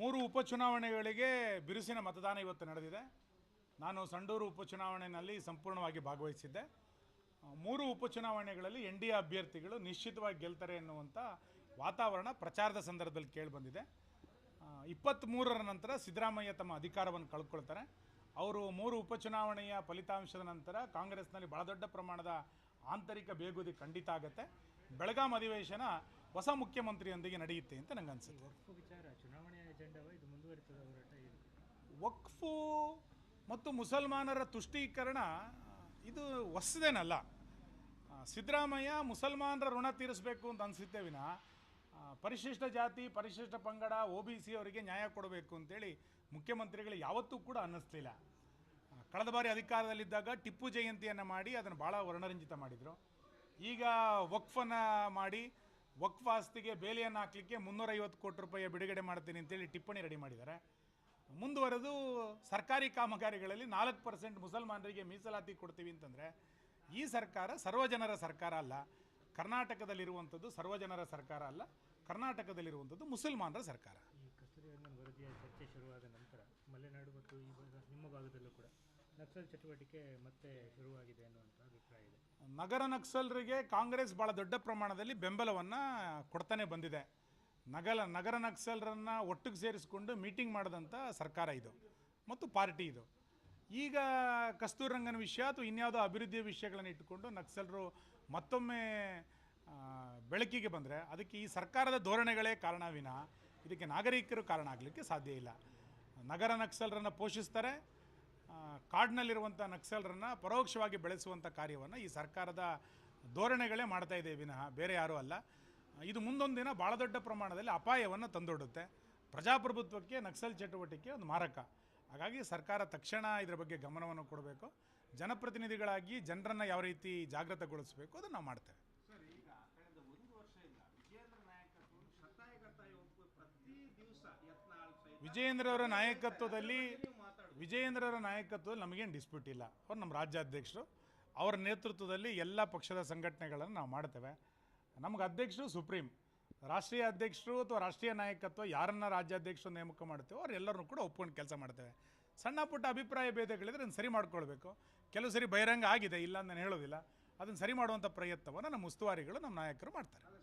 ಮೂರು ಉಪಚುನಾವಣೆಗಳಿಗೆ ಬಿರುಸಿನ ಮತದಾನ ಇವತ್ತು ನಡೆದಿದೆ. ನಾನು ಸಂಡೂರು ಉಪಚುನಾವಣೆಯಲ್ಲಿ ಸಂಪೂರ್ಣವಾಗಿ ಭಾಗವಹಿಸಿದ್ದೆ. ಮೂರು ಉಪಚುನಾವಣೆಗಳಲ್ಲಿ ಎನ್ ಡಿ ಎ ಅಭ್ಯರ್ಥಿಗಳು ನಿಶ್ಚಿತವಾಗಿ ಗೆಲ್ತಾರೆ ಎನ್ನುವಂಥ ವಾತಾವರಣ ಪ್ರಚಾರದ ಸಂದರ್ಭದಲ್ಲಿ ಕೇಳಿಬಂದಿದೆ. ಇಪ್ಪತ್ತ್ಮೂರರ ನಂತರ ಸಿದ್ದರಾಮಯ್ಯ ತಮ್ಮ ಅಧಿಕಾರವನ್ನು ಕಳ್ಕೊಳ್ತಾರೆ. ಅವರು ಮೂರು ಉಪಚುನಾವಣೆಯ ಫಲಿತಾಂಶದ ನಂತರ ಕಾಂಗ್ರೆಸ್ನಲ್ಲಿ ಬಹಳ ದೊಡ್ಡ ಪ್ರಮಾಣದ ಆಂತರಿಕ ಬೇಗುದಿ ಖಂಡಿತ ಆಗುತ್ತೆ. ಬೆಳಗಾಂ ಅಧಿವೇಶನ ಹೊಸ ಮುಖ್ಯಮಂತ್ರಿಯೊಂದಿಗೆ ನಡೆಯುತ್ತೆ ಅಂತ ನಂಗೆ ಅನಿಸುತ್ತೆ ಎಜೆಂಡವ ಇದು ಮುಂದುವರಿತದ ಹೋರಾಟ ಇದು ವಕ್ಫು ಮತ್ತು ಮುಸಲ್ಮಾನರ ತುಷ್ಟೀಕರಣ, ಇದು ಹೊಸದೇನಲ್ಲ. ಸಿದ್ದರಾಮಯ್ಯ ಮುಸಲ್ಮಾನರ ಋಣ ತೀರಿಸಬೇಕು ಅಂತ ಅನಿಸುತ್ತೆ ವಿನ. ಪರಿಶಿಷ್ಟ ಜಾತಿ, ಪರಿಶಿಷ್ಟ ಪಂಗಡ, ಒ ಬಿ ಸಿ ಅವರಿಗೆ ನ್ಯಾಯ ಕೊಡಬೇಕು ಅಂತೇಳಿ ಮುಖ್ಯಮಂತ್ರಿಗಳು ಯಾವತ್ತೂ ಕೂಡ ಅನ್ನಿಸ್ಲಿಲ್ಲ. ಕಳೆದ ಬಾರಿ ಅಧಿಕಾರದಲ್ಲಿದ್ದಾಗ ಟಿಪ್ಪು ಜಯಂತಿಯನ್ನು ಮಾಡಿ ಅದನ್ನು ಭಾಳ ವರ್ಣರಂಜಿತ ಮಾಡಿದರು. ಈಗ ವಕ್ಫನ್ನು ಮಾಡಿ ವಕ್ಫ್ ಆಸ್ತಿಗೆ ಬೇಲಿಯನ್ನು ಹಾಕಲಿಕ್ಕೆ ಮುನ್ನೂರೈವತ್ತು ಕೋಟಿ ರೂಪಾಯಿ ಬಿಡುಗಡೆ ಮಾಡ್ತೀನಿ ಅಂತೇಳಿ ಟಿಪ್ಪಣಿ ರೆಡಿ ಮಾಡಿದ್ದಾರೆ. ಮುಂದುವರೆದು ಸರ್ಕಾರಿ ಕಾಮಗಾರಿಗಳಲ್ಲಿ ನಾಲ್ಕು ಪರ್ಸೆಂಟ್ ಮುಸಲ್ಮಾನರಿಗೆ ಮೀಸಲಾತಿ ಕೊಡ್ತೀವಿ ಅಂತಂದರೆ, ಈ ಸರ್ಕಾರ ಸರ್ವಜನರ ಸರ್ಕಾರ ಅಲ್ಲ, ಕರ್ನಾಟಕದಲ್ಲಿರುವಂಥದ್ದು ಸರ್ವಜನರ ಸರ್ಕಾರ ಅಲ್ಲ, ಕರ್ನಾಟಕದಲ್ಲಿರುವಂಥದ್ದು ಮುಸಲ್ಮಾನರ ಸರ್ಕಾರ. ಈ ಕಸ್ತೂರಿ ರಂಗನ್ ನಂತರ ಮಲೆನಾಡು ಮತ್ತು ಈ ನಿಮ್ಮ ಭಾಗದಲ್ಲೂ ಕೂಡ ನಕ್ಸಲ್ ಚಟುವಟಿಕೆ ಮತ್ತೆ ಶುರುವಾಗಿದೆ ಅನ್ನುವಂಥ ಅಭಿಪ್ರಾಯ ಇದೆ. ನಗರ ನಕ್ಸಲರಿಗೆ ಕಾಂಗ್ರೆಸ್ ಭಾಳ ದೊಡ್ಡ ಪ್ರಮಾಣದಲ್ಲಿ ಬೆಂಬಲವನ್ನು ಕೊಡ್ತಾನೆ ಬಂದಿದೆ. ನಗಲ, ನಗರ ನಕ್ಸಲರನ್ನು ಒಟ್ಟಿಗೆ ಸೇರಿಸಿಕೊಂಡು ಮೀಟಿಂಗ್ ಮಾಡಿದಂಥ ಸರ್ಕಾರ ಇದು ಮತ್ತು ಪಾರ್ಟಿ ಇದು. ಈಗ ಕಸ್ತೂರಂಗನ ವಿಷಯ ಅಥವಾ ಇನ್ಯಾವುದೋ ಅಭಿವೃದ್ಧಿಯ ವಿಷಯಗಳನ್ನು ಇಟ್ಟುಕೊಂಡು ನಕ್ಸಲರು ಮತ್ತೊಮ್ಮೆ ಬೆಳಕಿಗೆ ಬಂದರೆ ಅದಕ್ಕೆ ಈ ಸರ್ಕಾರದ ಧೋರಣೆಗಳೇ ಕಾರಣ ವಿನ ಇದಕ್ಕೆ ನಾಗರಿಕರು ಕಾರಣ ಆಗಲಿಕ್ಕೆ ಸಾಧ್ಯ ಇಲ್ಲ. ನಗರ ನಕ್ಸಲರನ್ನು ಪೋಷಿಸ್ತಾರೆ ಕಾಡಿನಲ್ಲಿರುವಂಥ ನಕ್ಸಲರನ್ನು ಪರೋಕ್ಷವಾಗಿ ಬೆಳೆಸುವಂಥ ಕಾರ್ಯವನ್ನು ಈ ಸರ್ಕಾರದ ಧೋರಣೆಗಳೇ ಮಾಡ್ತಾ ಇದೆ ವಿನಃ ಬೇರೆ ಯಾರೂ ಅಲ್ಲ. ಇದು ಮುಂದೊಂದು ದಿನ ಭಾಳ ದೊಡ್ಡ ಪ್ರಮಾಣದಲ್ಲಿ ಅಪಾಯವನ್ನು ತಂದೊಡುತ್ತೆ ಪ್ರಜಾಪ್ರಭುತ್ವಕ್ಕೆ ನಕ್ಸಲ್ ಚಟುವಟಿಕೆ ಒಂದು ಮಾರಕ. ಹಾಗಾಗಿ ಸರ್ಕಾರ ತಕ್ಷಣ ಇದರ ಬಗ್ಗೆ ಗಮನವನ್ನು ಕೊಡಬೇಕು. ಜನಪ್ರತಿನಿಧಿಗಳಾಗಿ ಜನರನ್ನು ಯಾವ ರೀತಿ ಜಾಗೃತಗೊಳಿಸಬೇಕು ಅದನ್ನು ನಾವು ಮಾಡ್ತೇವೆ. ವಿಜಯೇಂದ್ರ ಅವರ ನಾಯಕತ್ವದಲ್ಲಿ ವಿಜಯೇಂದ್ರರ ನಾಯಕತ್ವದಲ್ಲಿ ನಮಗೇನು ಡಿಸ್ಪ್ಯೂಟ್ ಇಲ್ಲ. ಅವ್ರು ನಮ್ಮ ರಾಜ್ಯಾಧ್ಯಕ್ಷರು. ಅವರ ನೇತೃತ್ವದಲ್ಲಿ ಎಲ್ಲ ಪಕ್ಷದ ಸಂಘಟನೆಗಳನ್ನು ನಾವು ಮಾಡ್ತೇವೆ. ನಮಗೆ ಅಧ್ಯಕ್ಷರು ಸುಪ್ರೀಂ. ರಾಷ್ಟ್ರೀಯ ಅಧ್ಯಕ್ಷರು ಅಥವಾ ರಾಷ್ಟ್ರೀಯ ನಾಯಕತ್ವ ಯಾರನ್ನ ರಾಜ್ಯಾಧ್ಯಕ್ಷರು ನೇಮಕ ಮಾಡ್ತೇವೋ ಅವರೆಲ್ಲರನ್ನೂ ಕೂಡ ಒಪ್ಕೊಂಡು ಕೆಲಸ ಮಾಡ್ತೇವೆ. ಸಣ್ಣ ಪುಟ್ಟ ಅಭಿಪ್ರಾಯ ಭೇದಗಳಿದ್ರೆ ಅದನ್ನು ಸರಿ ಮಾಡ್ಕೊಳ್ಬೇಕು. ಕೆಲವು ಸರಿ ಬಹಿರಂಗ ಆಗಿದೆ, ಇಲ್ಲ ಅಂತ ನಾನು ಹೇಳೋದಿಲ್ಲ ಅದನ್ನು ಸರಿ ಮಾಡುವಂಥ ಪ್ರಯತ್ನವನ್ನು ನಮ್ಮ ಉಸ್ತುವಾರಿಗಳು, ನಮ್ಮ ನಾಯಕರು ಮಾಡ್ತಾರೆ.